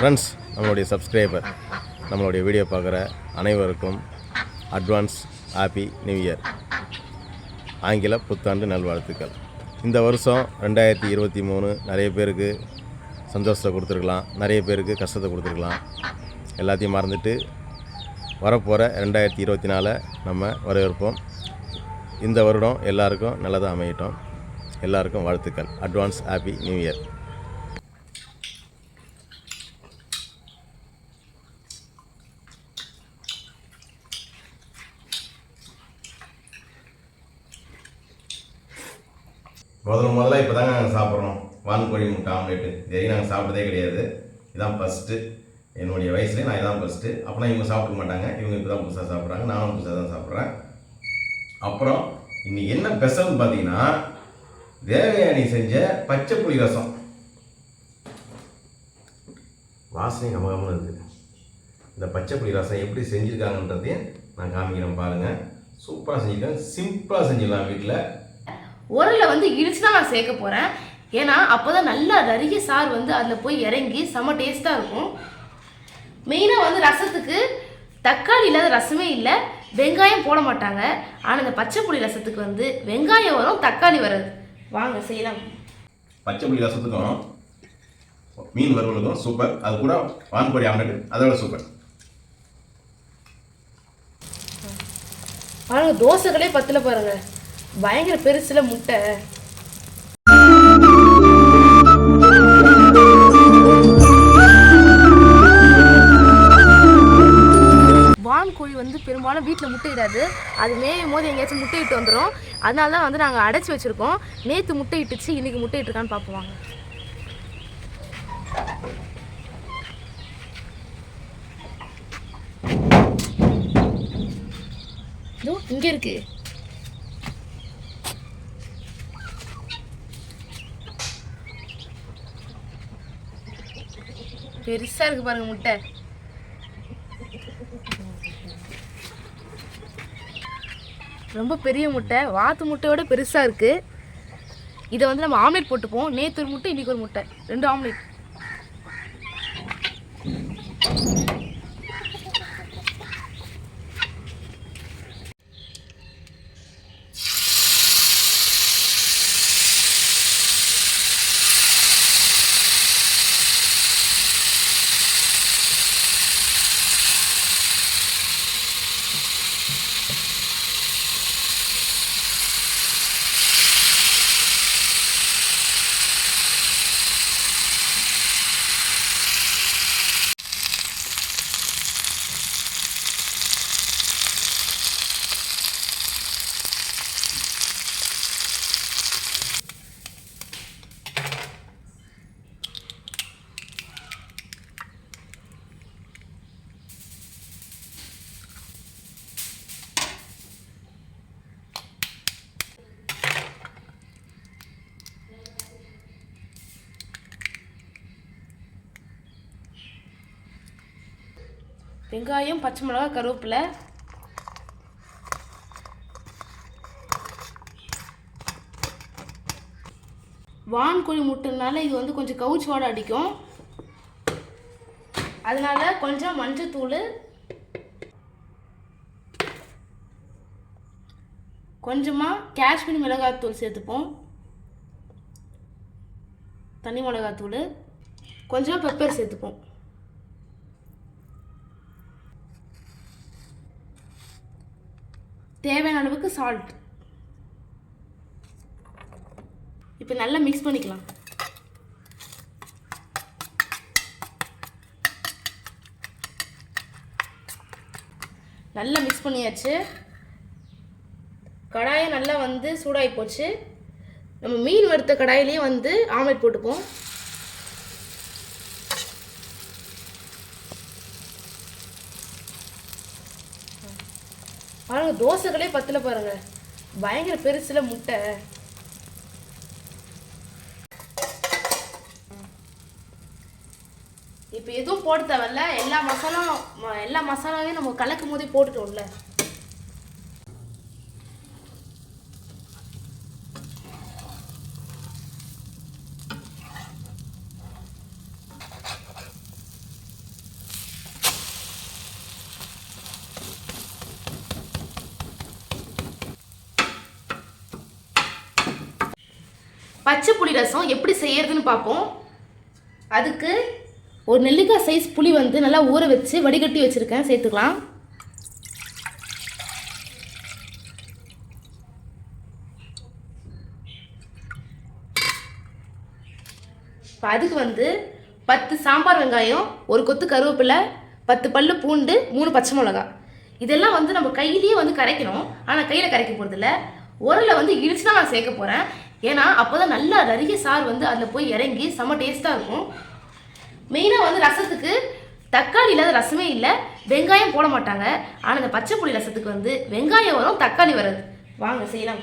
Friends நம்மளுடைய subscriber நம்மளுடைய video பார்க்குற அனைவருக்கும் அட்வான்ஸ் ஹாப்பி நியூ இயர் ஆங்கில புத்தாண்டு நல்வாழ்த்துக்கள். இந்த வருஷம் ரெண்டாயிரத்தி இருபத்தி மூணு நிறைய பேருக்கு சந்தோஷத்தை கொடுத்துருக்கலாம் நிறைய பேருக்கு கஷ்டத்தை கொடுத்துருக்கலாம். எல்லாத்தையும் மறந்துட்டு வரப்போகிற ரெண்டாயிரத்தி இருபத்தி நாலை நம்ம வரவேற்போம். இந்த வருடம் எல்லாருக்கும் நல்லதாக அமையட்டும். எல்லாருக்கும் வாழ்த்துக்கள். அட்வான்ஸ் ஹாப்பி நியூ இயர் முதல்ல முதல்ல இப்போ தாங்க நாங்கள் சாப்பிட்றோம் வான்கோழி முட்டை ஆம்லேட்டு. இதுவரைக்கும் நாங்கள் சாப்பிட்டதே கிடையாது. இதான் ஃபஸ்ட்டு என்னுடைய வயசுலேயே நான் இதான் ஃபஸ்ட்டு அப்போனா இவங்க சாப்பிட மாட்டாங்க. இவங்க இப்போ தான் புதுசாக சாப்பிட்றாங்க. நானும் புதுசாக தான் சாப்பிட்றேன். அப்புறம் இன்னைக்கு என்ன ஸ்பெஷல்னு பார்த்தீங்கன்னா தேவயானி செஞ்ச பச்சை புளி ரசம். வாசனை கமகமாக இருக்குது இந்த பச்சை புளி ரசம் எப்படி செஞ்சுருக்காங்கன்றதையும் நான் காமிக்கிறேன் பாருங்கள் சூப்பராக செஞ்சுருக்கேன் சிம்பிளாக செஞ்சிடலாம் வீட்டில் உரலில் வந்து இடிச்சு தான் நான் சேர்க்க போகிறேன் ஏன்னா அப்போ தான் நல்லா நிறைய சாறு வந்து அதில் போய் இறங்கி செம்ம டேஸ்ட்டாக இருக்கும். மெயினாக வந்து ரசத்துக்கு தக்காளி இல்லாத ரசமே இல்லை. வெங்காயம் போட மாட்டாங்க. ஆனால் இந்த பச்சை புளி ரசத்துக்கு வந்து வெங்காயம் வரும் தக்காளி வராது. வாங்க செய்யலாம். பச்சை புளி ரசத்துக்கும் மீன் வறுவலுக்கும் சூப்பர். அது கூட வான்கோழி ஆம்லெட் அதோட சூப்பர். பாருங்க தோசைகளே பத்தில் பாருங்க. பயங்கர பெருசுல முட்டை. வான்கோழி வந்து பெரும்பாலும் வீட்டில் முட்டையிடாது. அது மேயும் போது எங்கேயாச்சும் முட்டையிட்டு வந்துடும் அதனால தான் வந்து நாங்கள் அடைச்சி வச்சுருக்கோம். நேற்று முட்டை இட்டுச்சு இன்னைக்கு முட்டை இட்டுருக்கான்னு பார்ப்போம் வாங்க இங்கே இருக்கு. பெருசா இருக்கு பாருங்க முட்டை. ரொம்ப பெரிய முட்டை. வாத்து முட்டையோட பெருசா இருக்கு. இதை வந்து நம்ம ஆம்லெட் போட்டுப்போம். நேற்று ஒரு முட்டை இன்னைக்கு ஒரு முட்டை. ரெண்டு ஆம்லெட். வெங்காயம் பச்சை மிளகா கருவேப்பிலை. வான்கோழி முட்டைனால இது வந்து கொஞ்சம் கவுச்சு வாடை அடிக்கும். அதனால கொஞ்சம் மஞ்சத்தூள் கொஞ்சமாக காஷ்மீர் மிளகாத்தூள் சேர்த்துப்போம். தனி மிளகாத்தூள் கொஞ்சமாக பெப்பர் சேர்த்துப்போம். தேவையான அளவுக்கு சால்ட் இப்போ நல்லா மிக்ஸ் பண்ணிக்கலாம். நல்லா மிக்ஸ் பண்ணியாச்சு. கடாயை நல்லா வந்து சூடாகி போச்சு. நம்ம மீன் வறுத்த கடாயிலேயே வந்து ஆம்லெட் போட்டுப்போம் பாருங்க தோசைகளே பத்தில் பாருங்க. பயங்கர பெருசுல முட்டை. இப்போ எதுவும் போட தேவையில்ல. எல்லா மசாலாவும் ம- எல்லா மசாலாவையும் நம்ம கலக்கும் போதே போட்டுட்டோம்ல. பச்சை புளி ரசம் எப்படி செய்யறதுன்னு பார்ப்போம். அதுக்கு ஒரு நெல்லிக்காய் சைஸ் புளி வந்து நல்லா ஊற வச்சு வடிகட்டி வச்சுருக்கேன். சேர்த்துக்கலாம். இப்போ அதுக்கு வந்து பத்து சாம்பார் வெங்காயம் ஒரு கொத்து கருவேப்பிலை பத்து பல்லு பூண்டு மூணு பச்சை மிளகா. இதெல்லாம் வந்து நம்ம கையிலேயே வந்து கரைக்கணும். ஆனால் கையில் கரைக்க போகிறதில்ல உரலில் வந்து இடிச்சு தான் நான் சேர்க்க போகிறேன் ஏன்னா அப்போ தான் நல்லா நிறைய சார் வந்து அதில் போய் இறங்கி செம்ம டேஸ்ட்டாக இருக்கும். மெயினாக வந்து ரசத்துக்கு தக்காளி இல்லாத ரசமே இல்லை. வெங்காயம் போட மாட்டாங்க. ஆனால் இந்த பச்சை புளி ரசத்துக்கு வந்து வெங்காயம் வரும் தக்காளி வராது. வாங்க செய்யலாம்.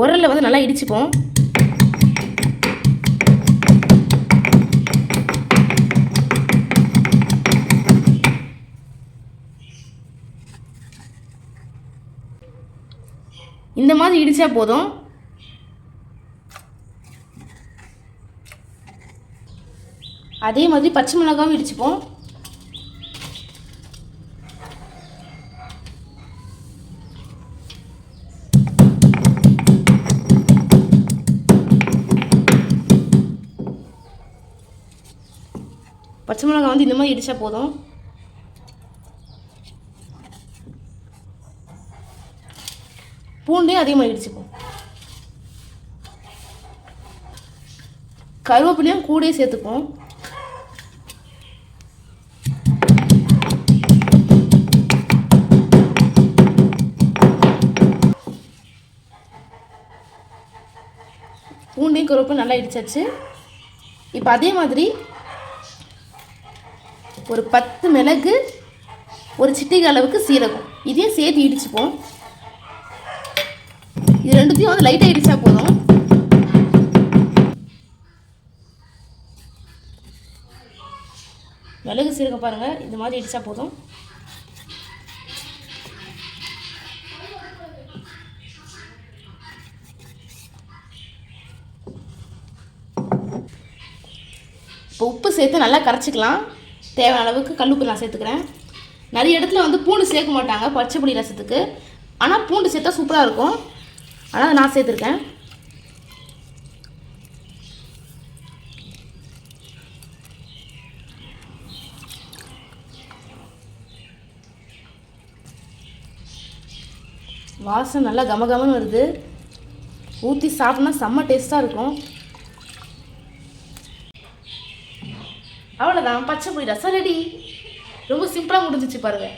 உரலில் வந்து நல்லா இடிச்சுப்போம். இந்த மாதிரி இடித்தா போதும். அதே மாதிரி பச்சை மிளகாவும் இடிச்சுப்போம். பச்சை மிளகாய் வந்து இந்த மாதிரி இடித்தா போதும். பூண்டையும் அதே மாதிரி கருவேப்பிலையும் கூடயே சேர்த்துப்போம் பூண்டையும் கருவேப்பிலையும் நல்லா இடிச்சாச்சு. இப்போ அதே மாதிரி ஒரு பத்து மிளகு ஒரு சிட்டிகை அளவுக்கு சீரகம். இதையும் சேர்த்து இடிச்சுப்போம். இது ரெண்டுத்தையும் வந்து லைட்டாக இடிச்சா போதும்? மிளகு சீரகம் பாருங்கள் இந்த மாதிரி இடிச்சா போதும். இப்போ உப்பு சேர்த்து நல்லா கரைச்சிக்கலாம். தேவையான அளவுக்கு கல்லுப்பு நான் சேர்த்துக்கிறேன். நிறைய இடத்துல வந்து பூண்டு சேர்க்க மாட்டாங்க பச்சை புளி ரசத்துக்கு. ஆனால் பூண்டு சேர்த்தா சூப்பராக இருக்கும். ஆனால் நான் சேர்த்துருக்கேன். வாசம் நல்லா கமகமன்னு வருது. ஊற்றி சாப்பிட்னா செம்ம டேஸ்ட்டாக இருக்கும். அவ்வளோதான் பச்சை புளி ரசம் ரெடி ரொம்ப சிம்பிளாக முடிஞ்சிச்சு பாருங்க.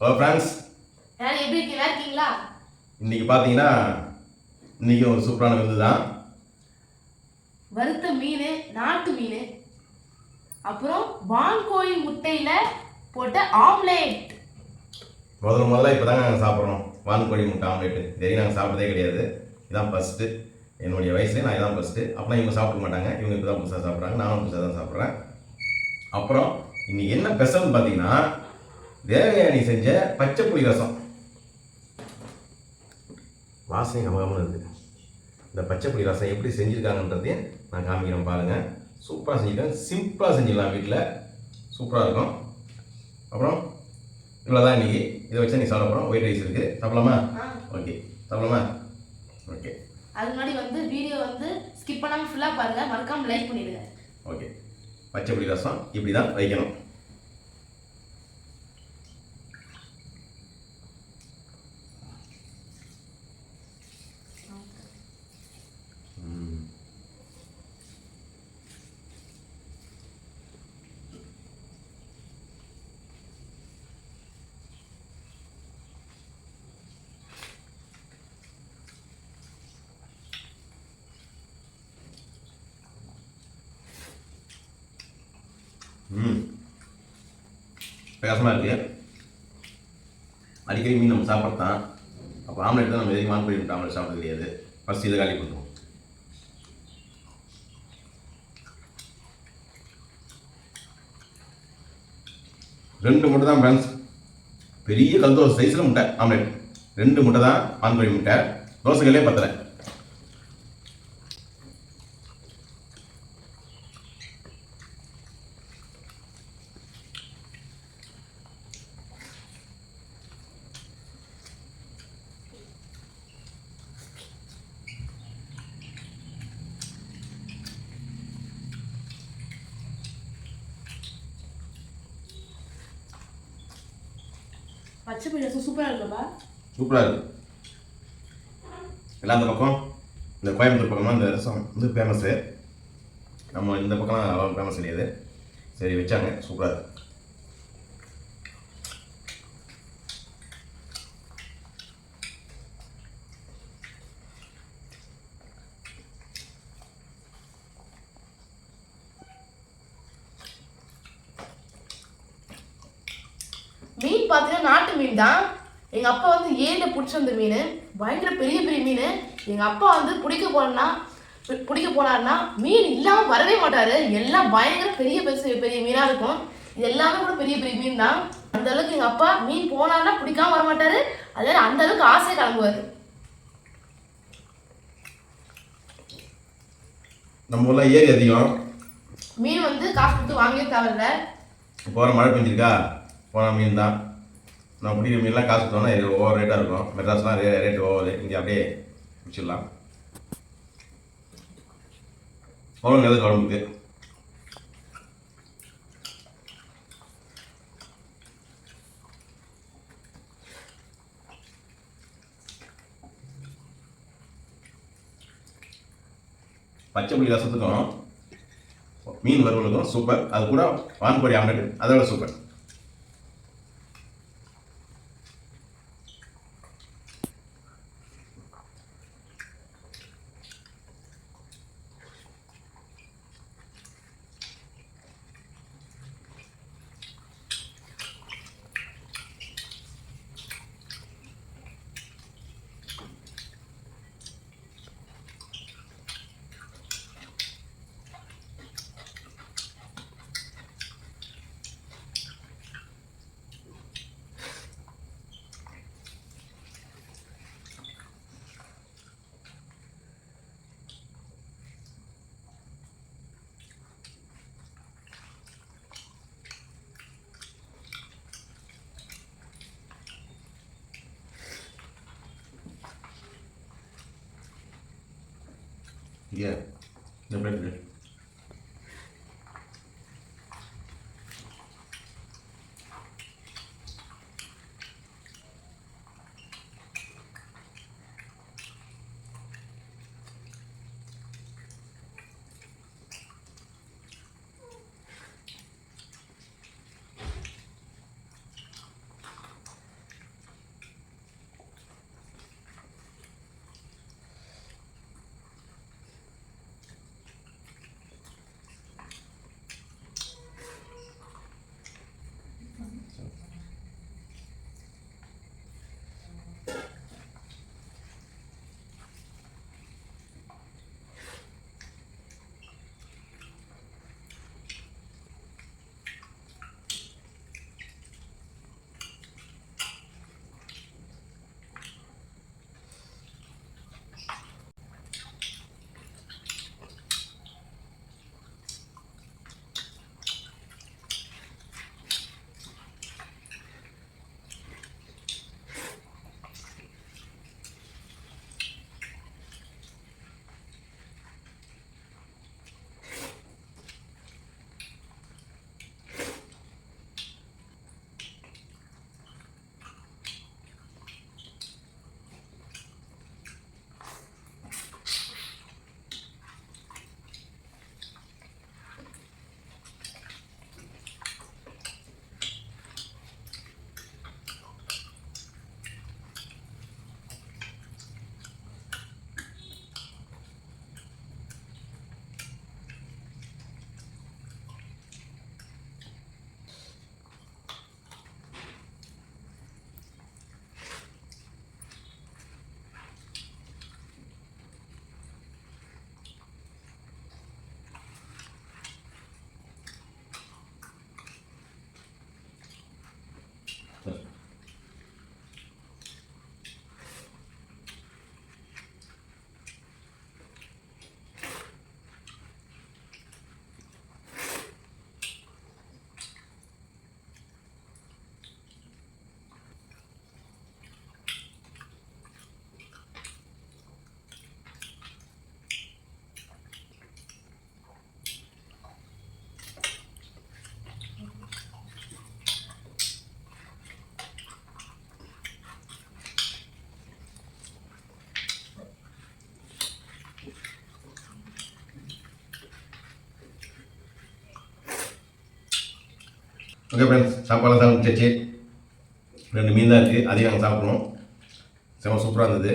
ஹலோ ஃப்ரெண்ட்ஸ் எப்படி இருக்கீங்க? நல்லா இருக்கீங்களா? இன்றைக்கி பார்த்தீங்கன்னா இன்றைக்கி ஒரு சூப்பரான விருந்து தான். வறுத்த மீன் நாட்டு மீன் அப்புறம் வான்கோழி முட்டையில் போட்ட ஆம்லேட். முதல்ல முதல்ல இப்போ தாங்க நாங்கள் சாப்பிட்றோம். வான்கோழி முட்டை ஆம்லேட்டு. இதே நாங்கள் சாப்பிட்டதே கிடையாது. இதான் ஃபஸ்ட்டு என்னுடைய வயசுல நான் இதான் ஃபஸ்ட்டு அப்போலாம் இவங்க சாப்பிட மாட்டாங்க. இவங்க இப்போ தான் புதுசாக சாப்பிட்றாங்க. நானும் புதுசாக தான் சாப்பிட்றேன். அப்புறம் இன்னைக்கு என்ன ஸ்பெஷல்னு பார்த்தீங்கன்னா தேவயானி செஞ்ச பச்சை புளி ரசம். வாசனை கமகமாக இருக்குது இந்த பச்சை புளி ரசம் எப்படி செஞ்சுருக்காங்கன்றதையும் நான் காமிக்கிறேன் பாருங்கள் சூப்பராக செஞ்சுருக்கேன் சிம்பிளாக செஞ்சிடலாம் வீட்டில் சூப்பராக இருக்கும். அப்புறம் இவ்வளோ தான் இன்றைக்கி இதை வச்சு நீ சாப்பிட போகிறோம் ஒயிட் ரைஸ் இருக்குது சாப்பிடலாமா? ஓகே. சாப்பிடலாமா? ஓகே. அது முன்னாடி வந்து வீடியோ வந்து ஸ்கிப் பண்ணாமல் ஃபுல்லாக பாருங்கள் மறக்காமல் லைக் பண்ணிடுங்க. ஓகே. பச்சை புளி ரசம் இப்படி தான் வைக்கணும். பிரகாசமாக இருக்குது அடிக்கடி மீன் நம்ம சாப்பிட்றதான் அப்போ ஆம்லெட் தான் நம்ம எதையும் வாங்க போய் ஆம்லெட் சாப்பிட கிடையாது ஃபஸ்ட் இதை காலி பண்ணுவோம். ரெண்டு முட்டை தான் ஃப்ரெண்ட்ஸ் பெரிய கல் தோசை சைஸில் முட்டை ஆம்லெட். ரெண்டு முட்டை தான் பான்பொழி முட்டை. தோசைகளே பத்தலை. பச்சை பயிர் ரசம் சூப்பராக இருக்குப்பா சூப்பராக இருக்குது எல்லாம் அந்த பக்கம் இந்த கோயம்புத்தூர் பக்கமாக இந்த ரசம் வந்து ஃபேமஸ்ஸு நம்ம இந்த பக்கம்லாம் அவ்வளோ ஃபேமஸ் கிடையாது. சரி வச்சாங்க. சூப்பராக இருக்குது மீன் பார்த்தீங்கன்னா நாட்டு மீன் தான். எங்கள் அப்பா வந்து ஏரியில் பிடிச்ச வந்த மீன். பயங்கர பெரிய பெரிய மீன். எங்கள் அப்பா வந்து பிடிக்க போனா பிடிக்க போனாருன்னா மீன் இல்லாமல் வரவே மாட்டார். எல்லாம் பயங்கர பெரிய பெருசு பெரிய மீனாக இருக்கும். இது எல்லாமே கூட பெரிய பெரிய மீன் தான். அந்த அளவுக்கு எங்கள் அப்பா மீன் போனாருன்னா பிடிக்காம வர மாட்டார். அதே அந்த அளவுக்கு ஆசையாக கிளம்புவார். நம்ம ஊரில் ஏரி அதிகம். மீன் வந்து காசு கொடுத்து வாங்கவே தேவையில்ல. போகிற மழை பெஞ்சிருக்கா? போன மீன் தான். நம்ம பிடிக்கிற மீன்லாம் காசு கொடுத்தோம்னா இது ஓவர் ரேட்டாக இருக்கும். மெட்ராஸ்லாம் ரே ரேட் ஓவர் இங்கே அப்படியே முடிச்சிடலாம். அவ்வளோ எது குழம்புக்கு பச்சை புளி ரசத்துக்கும் மீன் வறுவலுக்கும் சூப்பர் அது கூட வான்கோழி ஆம்லெட் அதோட சூப்பர் இங்கே இந்த பிளேட் ஓகே ஃப்ரெண்ட்ஸ் சாப்பாடு சமைச்சாச்சு ரெண்டு மீன் தான் இருக்குது அதையும் நாங்கள் சாப்பிட்றோம். செம சூப்பராக இருந்தது.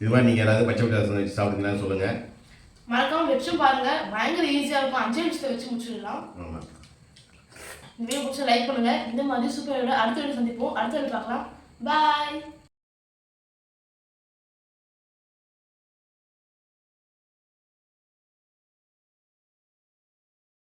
இது மாதிரி நீங்கள் யாராவது பச்சை பட்டாசம் வச்சு சாப்பிட்டீங்கன்னு சொல்லுங்கள் மறக்காம வச்சும் பாருங்க. பயங்கர ஈஸியா இருக்கும். அஞ்சு நிமிஷத்தை வச்சு முடிச்சிடலாம். ஆமாம் இந்த வீடியோ பிடிச்சா லைக் பண்ணுங்க. இந்த மாதிரி சூப்பர் வீடியோ அடுத்த வீடியோ சந்திப்போம். அடுத்த வீடியோ பார்க்கலாம். பாய்